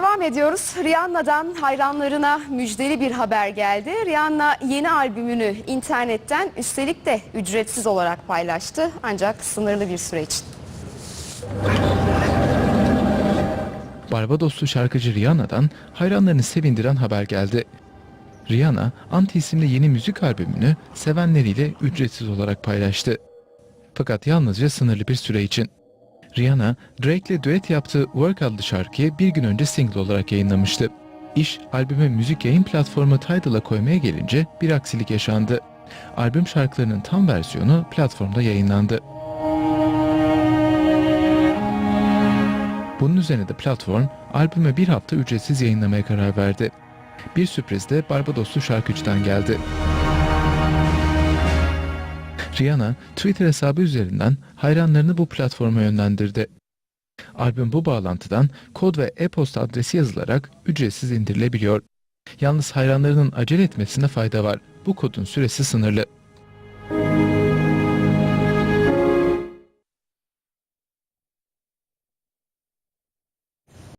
Devam ediyoruz. Rihanna'dan hayranlarına müjdeli bir haber geldi. Rihanna yeni albümünü internetten üstelik de ücretsiz olarak paylaştı. Ancak sınırlı bir süre için. Barbadoslu şarkıcı Rihanna'dan hayranlarını sevindiren haber geldi. Rihanna, Anti isimli yeni müzik albümünü sevenleriyle ücretsiz olarak paylaştı. Fakat yalnızca sınırlı bir süre için. Rihanna, Drake ile düet yaptığı Work adlı şarkıyı bir gün önce single olarak yayınlamıştı. İş, albüme müzik yayın platformu Tidal'a koymaya gelince bir aksilik yaşandı. Albüm şarkılarının tam versiyonu platformda yayınlandı. Bunun üzerine de platform albüme bir hafta ücretsiz yayınlamaya karar verdi. Bir sürpriz de Barbadoslu şarkıcıdan geldi. Rihanna Twitter hesabı üzerinden hayranlarını bu platforma yönlendirdi. Albüm bu bağlantıdan kod ve e-posta adresi yazılarak ücretsiz indirilebiliyor. Yalnız hayranlarının acele etmesine fayda var. Bu kodun süresi sınırlı.